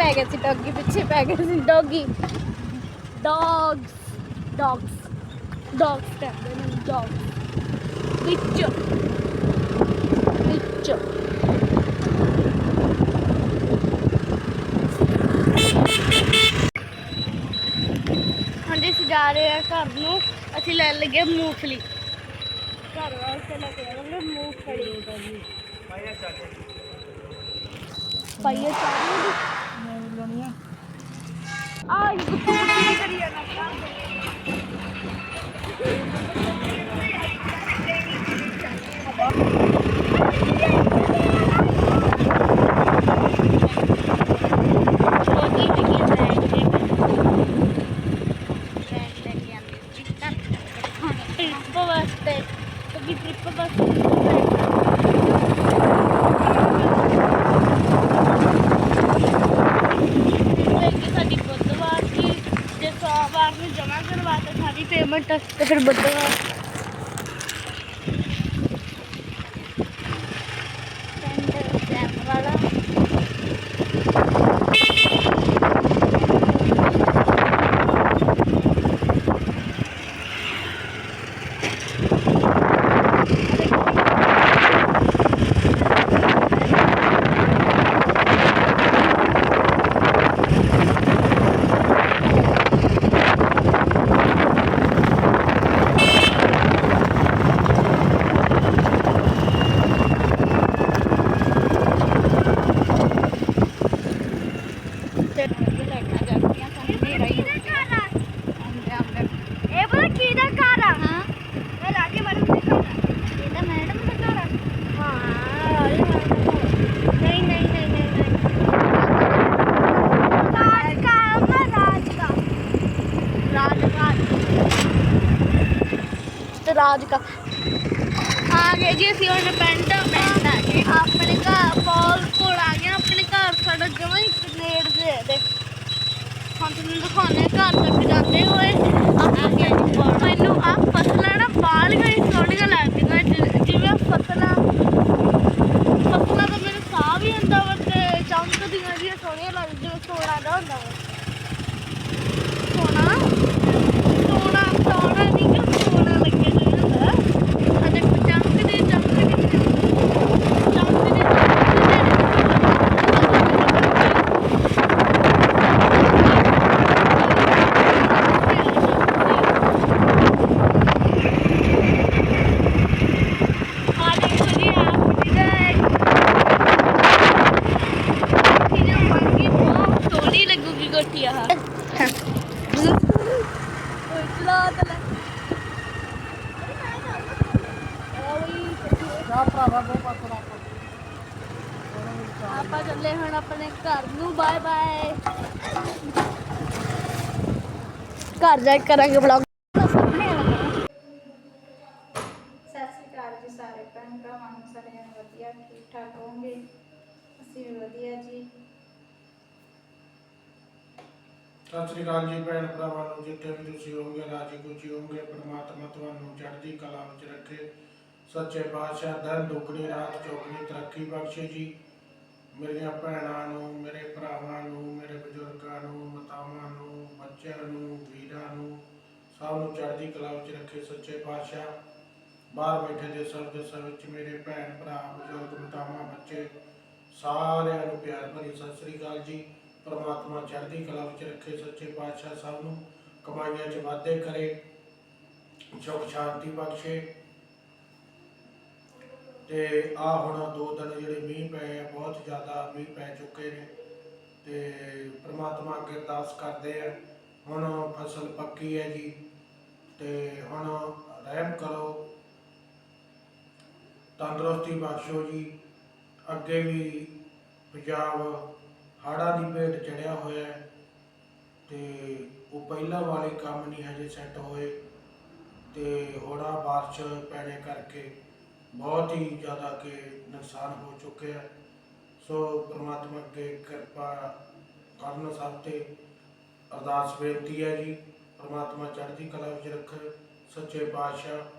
ਪੈ ਗਏ ਸੀ ਡੌਗੀ, ਪਿੱਛੇ ਪੈ ਗਏ ਸੀ ਡੌਗੀ। ਡੌਗਸ ਡੌਗਸ ਡੌਗਸ ਕਹਿੰਦੇ ਨੇ ਡੌਗਸ। ਵਿੱਚ ਵਿੱਚ। ਹਾਂਜੀ, ਅਸੀਂ ਜਾ ਰਹੇ ਆ ਘਰ ਨੂੰ। ਅਸੀਂ ਲੈ ਲਗੇ ਮੂੰਗਫਲੀ। ਘਰ ਵਾਸਤੇ ਲੈ ਕੇ ਆਵਾਂਗੇ ਮੂੰਗਫਲੀ। ਪਾਈਏ ਚਾਹੀਏ ਆ ਇਹ ਕੁੱਤੇ ਕੁੱਤੇ ਕਰੀ ਜਾਣਾ ਵਾਸਤੇ ਕਿਉਂਕਿ ਟ੍ਰਿਪ ਵਾਸਤੇ ਸਾਡੀ ਬੁੱਧਵਾਰ ਦੀ ਜੇ ਸੋਮਵਾਰ ਨੂੰ ਜਮ੍ਹਾਂ ਕਰਵਾਤਾ ਸਾਰੀ ਤੇ ਫਿਰ ਬੁੱਧਵਾਰ ਸੈਂਟਰ ਸੈਮ ਵਾਲਾ ਤੇ ਲਾਈਟਾਂ ਜਗਦੀਆਂ ਸਾਨੂੰ ਹਨੇਰਾ ਹੀ ਕਿਹਦਾ ਘਰ ਆ ਆਉਂਦੇ ਆਉਂਦੇ ਇਹ ਪਤਾ ਕਿਹਦਾ ਘਰ ਆ ਹਾਂ ਇਹ ਲਾਗੇ ਮੈਡਮ ਦਾ ਘਰ ਆ ਇਹਦਾ ਮੈਡਮ ਦਾ ਘਰ ਆ ਹਾਂ ਰਾਜੇ ਮੈਡਮ ਦਾ ਘਰ ਨਹੀਂ ਨਹੀਂ ਨਹੀਂ ਨਹੀਂ ਨਹੀਂ ਰਾਜ ਦਾ ਮੈਂ ਰਾਜ ਦਾ ਤੇ ਰਾਜ ਕਾ। ਆ ਗਏ ਜੀ ਅਸੀਂ ਹੁਣ ਪਿੰਡ ਪਿੰਡ ਆ ਗਏ ਆਪਣੇ ਘਰ ਫੌਲ ਕੋਲ ਆ ਗਏ ਆਪਣੇ ਘਰ ਸਾਡਾ ਜਮਾਂ ਹੀ ਨੇੜ ਦੇ ਦੇ। ਹੁਣ ਤੁਹਾਨੂੰ ਦਿਖਾਉਂਦੇ ਹਾਂ ਘਰ ਤੱਕ ਜਾਂਦੇ ਹੋਏ। ਆ ਗਏ ਮੈਨੂੰ ਆ ਫਸਲਾਂ ਨਾ ਬਾਲ ਗਈ ਸੋਹਣੀਆਂ ਲੱਗਦੀਆਂ ਜਿ- ਜਿਵੇਂ ਫਸਲਾਂ ਫਸਲਾਂ ਤਾਂ ਮੈਨੂੰ ਸਾਹ ਵੀ ਆਉਂਦਾ ਵਾ ਤੇ ਚਮਕਦੀਆਂ ਜਿਹੀਆਂ ਸੋਹਣੀਆਂ ਲੱਗਦੀਆਂ ਜਿਵੇਂ ਸੋਨਾ ਦਾ ਹੁੰਦਾ ਵਾ ਸੋਨਾ ਸੋਨਾ ਸੋਨਾ ਨਹੀਂ ਕਿ ਸੋਨਾ ਲੱਗੇ ਜਿਹਾ ਹੁੰਦਾ ਅਤੇ ਚਮਕਦੇ ਚਮਕਦੇ ਚਮਕਦੇ ਆ ਦੇਖੋ ਜੀ ਆਪ ਜੀ ਦਾ ਇਹ ਜੋ ਮੰਗੀ ਬਹੁਤ ਸੋਹਣੀ ਲੱਗੂਗੀ ਕੋਠੀ ਆਹ ਓਏ ਚਲਾ ਤਲਾ ਆਪਾਂ ਚੱਲੇ ਹੁਣ ਆਪਣੇ ਘਰ ਨੂੰ ਬਾਏ ਬਾਏ ਘਰ ਜਾ ਕੇ ਕਰਾਂਗੇ ਵਲੌਗ ਸਤਿ ਸ਼੍ਰੀ ਅਕਾਲ ਜੀ ਸਾਰੇ ਭੈਣ ਭਰਾਵਾਂ ਨੂੰ ਸਾਰੇ ਜਣੇ ਵਧੀਆ ਠੀਕ ਠਾਕ ਹੋਵੋਗੇ? ਅਸੀਂ ਵੀ ਵਧੀਆ ਜੀ। ਸਤਿ ਸ੍ਰੀ ਅਕਾਲ ਜੀ ਭੈਣ ਭਰਾਵਾਂ ਨੂੰ ਜਿੱਥੇ ਵੀ ਤੁਸੀਂ ਹੋਵੋਗੇ ਰਾਜੀ ਖੁਸ਼ੀ ਹੋਵੋਗੇ ਪ੍ਰਮਾਤਮਾ ਤੁਹਾਨੂੰ ਚੜ੍ਹਦੀ ਕਲਾ ਵਿੱਚ ਰੱਖੇ। ਸੱਚੇ ਪਾਤਸ਼ਾਹ ਧਨ ਦੁੱਗਣੀ ਰਾਤ ਚੌਗਣੀ ਤਰੱਕੀ ਬਖਸ਼ੇ ਜੀ। ਮੇਰੀਆਂ ਭੈਣਾਂ ਨੂੰ, ਮੇਰੇ ਭਰਾਵਾਂ ਨੂੰ, ਮੇਰੇ ਬਜ਼ੁਰਗਾਂ ਨੂੰ, ਮਾਤਾਵਾਂ ਨੂੰ, ਬੱਚਿਆਂ ਨੂੰ, ਵੀਰਾਂ ਨੂੰ, ਸਭ ਨੂੰ ਚੜ੍ਹਦੀ ਕਲਾ ਵਿੱਚ ਰੱਖੇ ਸੱਚੇ ਪਾਤਸ਼ਾਹ। ਬਾਹਰ ਬੈਠੇ ਦੇ ਸਭ ਦੇ ਸਭ ਵਿੱਚ ਮੇਰੇ ਭੈਣ, ਭਰਾ, ਬਜ਼ੁਰਗ, ਮਾਤਾਵਾਂ, ਬੱਚੇ, ਸਾਰਿਆਂ ਨੂੰ ਪਿਆਰ ਭਰੀ ਸਤਿ ਸ੍ਰੀ ਅਕਾਲ ਜੀ। ਪਰਮਾਤਮਾ ਚੜ੍ਹਦੀ ਕਲਾ ਵਿੱਚ ਰੱਖੇ ਸੱਚੇ ਪਾਤਸ਼ਾਹ ਸਭ ਨੂੰ ਕਮਾਈਆਂ 'ਚ ਵਾਧੇ ਕਰੇ, ਸੁਖ ਸ਼ਾਂਤੀ ਬਖਸ਼ੇ। ਤੇ ਆ ਹੁਣ ਦੋ ਦਿਨ ਜਿਹੜੇ ਮੀਂਹ ਬਹੁਤ ਜ਼ਿਆਦਾ ਮੀਂਹ ਪੈ ਚੁੱਕੇ ਨੇ ਤੇ ਪ੍ਰਮਾਤਮਾ ਅੱਗੇ ਅਰਦਾਸ ਕਰਦੇ ਆ। ਹੁਣ ਫਸਲ ਪੱਕੀ ਹੈ ਜੀ ਤੇ ਹੁਣ ਰਹਿਮ ਕਰੋ। ਤੰਦਰੁਸਤੀ ਬਖਸ਼ੋ ਜੀ। ਅੱਗੇ ਵੀ ਪੰਜਾਬ ਹੜ੍ਹਾਂ ਦੀ ਭੇਟ ਚੜਿਆ ਹੋਇਆ ਹੈ ਤੇ ਉਹ ਪਹਿਲਾਂ ਵਾਲੇ ਕੰਮ ਨਹੀਂ ਹਜੇ ਸੈੱਟ ਹੋਏ ਤੇ ਹੋੜਾ ਬਾਰਿਸ਼ ਪੈਣੇ ਕਰਕੇ ਬਹੁਤ ਹੀ ਜ਼ਿਆਦਾ ਕਿ ਨੁਕਸਾਨ ਹੋ ਚੁੱਕਿਆ। ਸੋ ਪ੍ਰਮਾਤਮਾ ਅੱਗੇ ਕਿਰਪਾ ਕਰਨ ਸਭ ਤੇ ਅਰਦਾਸ ਬੇਨਤੀ ਹੈ ਜੀ। ਪ੍ਰਮਾਤਮਾ ਚੜ੍ਹਦੀ ਕਲਾ ਵਿੱਚ ਰੱਖੇ, ਸੱਚੇ ਪਾਤਸ਼ਾਹ।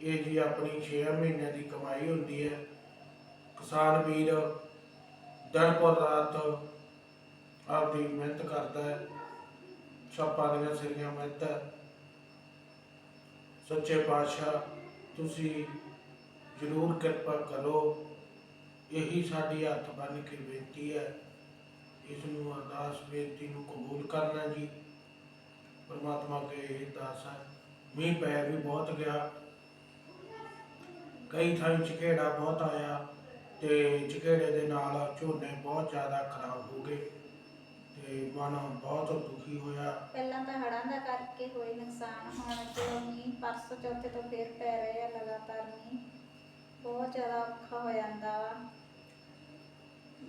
ਇਹ ਜੀ ਆਪਣੀ 6 ਮਹੀਨਿਆਂ ਦੀ ਕਮਾਈ ਹੁੰਦੀ ਹੈ। ਕਿਸਾਨ ਵੀਰ ਦਿਨ ਪਰ ਰਾਤ ਆਪਦੀ ਮਿਹਨਤ ਕਰਦਾ ਹੈ। ਛਾਪਾਂ ਦੀਆਂ ਸਿਰੀਆਂ ਮਿਹਨਤ ਸੱਚੇ ਪਾਤਸ਼ਾਹ, ਤੁਸੀਂ ਜ਼ਰੂਰ ਕਿਰਪਾ ਕਰੋ। ਇਹੀ ਸਾਡੀ ਹੱਥ ਬੰਨ ਕੇ ਬੇਨਤੀ ਹੈ। ਇਸ ਨੂੰ ਅਰਦਾਸ ਬੇਨਤੀ ਨੂੰ ਕਬੂਲ ਕਰਨਾ ਜੀ। ਪਰਮਾਤਮਾ ਅੱਗੇ ਇਹ ਅਰਦਾਸ ਹੈ। ਮੀਂਹ ਪੈ ਵੀ ਬਹੁਤ ਗਿਆ। ਕਈ ਥਾਈਂ ਝਕੇੜਾ ਬਹੁਤ ਆਇਆ ਤੇ ਝਕੇੜੇ ਦੇ ਨਾਲ ਝੋਨੇ ਬਹੁਤ ਜ਼ਿਆਦਾ ਖਰਾਬ ਹੋ ਗਏ ਤੇ ਮਨ ਬਹੁਤ ਦੁਖੀ ਹੋਇਆ। ਪਹਿਲਾਂ ਤਾਂ ਹੜ੍ਹਾਂ ਦਾ ਕਰਕੇ ਹੋਏ ਨੁਕਸਾਨ, ਹੁਣ ਚਲੋ ਮੀਂਹ ਪਰਸੋਂ ਚੌਥੇ ਤੋਂ ਫੇਰ ਪੈ ਰਹੇ ਆ ਲਗਾਤਾਰ ਮੀਂਹ। ਬਹੁਤ ਜ਼ਿਆਦਾ ਔਖਾ ਹੋ ਜਾਂਦਾ ਵਾ।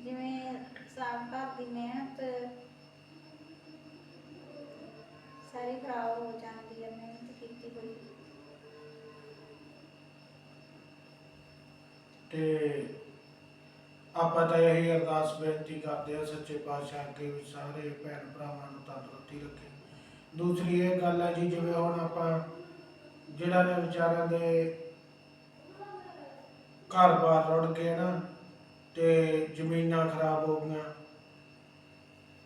ਜਿਵੇਂ ਸਾਲ ਭਰ ਦੀ ਮਿਹਨਤ ਸਾਰੀ ਖਰਾਬ ਹੋ ਜਾਂਦੀ ਹੈ ਮਿਹਨਤ ਕੀਤੀ ਹੋਈ। ਤੇ ਆਪਾਂ ਤਾਂ ਇਹੀ ਅਰਦਾਸ ਬੇਨਤੀ ਕਰਦੇ ਆ ਸੱਚੇ ਪਾਤਸ਼ਾਹ ਅੱਗੇ ਵੀ ਸਾਰੇ ਭੈਣ ਭਰਾਵਾਂ ਨੂੰ ਤੰਦਰੁਸਤੀ ਰੱਖੇ। ਦੂਸਰੀ ਇਹ ਗੱਲ ਹੈ ਜੀ, ਜਿਵੇਂ ਹੁਣ ਆਪਾਂ, ਜਿਹੜਾ ਨੇ ਵਿਚਾਰਿਆਂ ਦੇ ਘਰ-ਬਾਰ ਰੁੜ ਗਏ ਨਾ ਤੇ ਜ਼ਮੀਨਾਂ ਖਰਾਬ ਹੋ ਗਈਆਂ।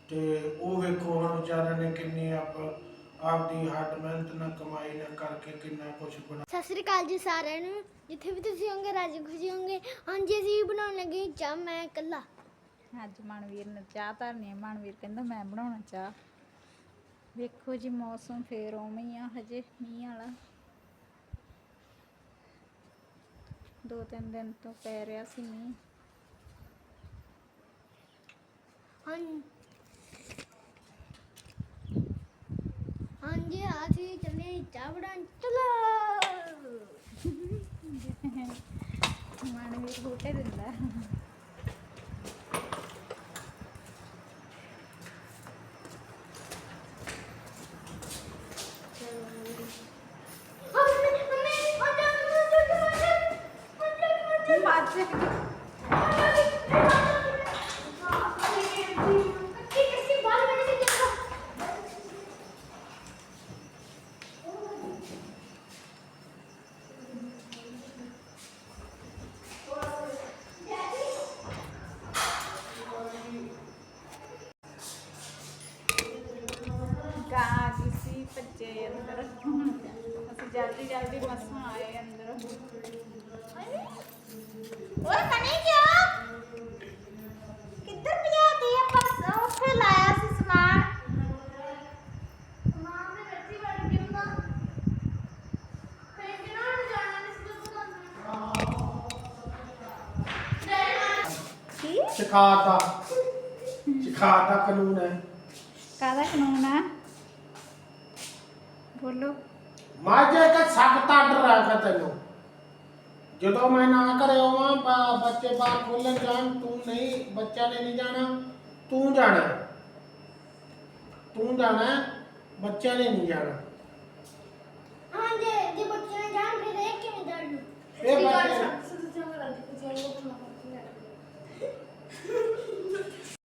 ਤੇ ਉਹ ਵੇਖੋ ਹੁਣ ਵਿਚਾਰਿਆਂ ਨੇ ਕਿੰਨੀ ਆਪ ਆਪਦੀ ਹੱਡ ਮਿਹਨਤ ਨਾਲ ਕਮਾਈ ਨਾਲ ਕਰਕੇ ਕਿੰਨਾ ਕੁਝ ਬਣਾ ਸਤਿ ਸ੍ਰੀ ਅਕਾਲ ਜੀ ਸਾਰਿਆਂ ਨੂੰ। ਜਿੱਥੇ ਵੀ ਤੁਸੀਂ ਹੋਗੇ ਰਾਜੀ ਖੁਸ਼ੀ ਹੋਗੇ ਹਾਂਜੀ ਅਸੀਂ ਬਣਾਉਣ ਲੱਗੇ ਚਾਹ ਮੈਂ ਇਕੱਲਾ। ਅੱਜ ਮਨਵੀਰ ਨੇ ਚਾਹ ਧਰਨੀ ਹੈ ਮਨਵੀਰ ਕਹਿੰਦਾ ਮੈਂ ਬਣਾਉਣਾ ਚਾਹ। ਵੇਖੋ ਜੀ ਮੌਸਮ ਫੇਰ ਉਵੇਂ ਹੀ ਆ ਹਜੇ ਮੀਂਹ ਵਾਲਾ। ਦੋ ਤਿੰਨ ਦਿਨ ਤੋਂ ਪੈ ਰਿਹਾ ਸੀ ਮੀਂਹ। ਹਾਂ ਹਾਂਜੀ ਅਸੀਂ ਚੱਲੇ ਚਾਹ ਬਣਾਉਣ। ਚਲੋ। ਮਨਵੀਰ ਬੂਟੇ ਦਿੰਦਾ। ਸੀ ਅੰਦਰ ਅਸੀਂ ਜਲਦੀ ਜਲਦੀ ਮਸਾਂ ਆਏ ਅੰਦਰ ਓਏ ਕਨੀ ਕਿਆ ਕਿੱਧਰ ਪਿਆਤੀ ਹੈ ਪਰਸ ਉੱਥੇ ਲਾਇਆ ਸੀ ਸਮਾਨ ਸਮਾਨ ਦੇ ਵਿੱਚ ਹੀ ਵੜ ਗਿਆ ਨਾ ਫੇਰ ਕਿਹਨਾਂ ਨੂੰ ਜਾਣਾ ਨਹੀਂ ਸੀ ਕੀ ਸਿਖਾਤ। ਦਾ ਸਿਖਾਤ ਦਾ ਕਾਨੂੰਨ ਹੈ। ਕਾਹਦਾ ਕਾਨੂੰਨ ਆ ਬੋਲੋ। ਮਾਝੇ ਕਾ ਸਖਤ ਆਰਡਰ ਆਗਾ ਤੈਨੂੰ। ਜਦੋਂ ਮੈਂ ਨਾ ਕਰੇ ਆਵਾਂ ਬ- ਬੱਚੇ ਬਾਹਰ ਖੋਲਣ ਜਾਣ ਤੂੰ ਨਹੀਂ ਬੱਚਾ ਨੇ ਨਹੀਂ ਜਾਣਾ ਤੂੰ ਜਾਣਾ। ਤੂੰ ਜਾਣਾ ਬੱਚਿਆਂ ਨੇ ਨਹੀਂ ਜਾਣਾ। ਹਾਂ ਜੇ ਜੇ ਬੱਚੇ ਜਾਣ ਫਿਰ ਇਹ ਕਿਵੇਂ ਜਾਣ ਇਹ ਬੱਚੇ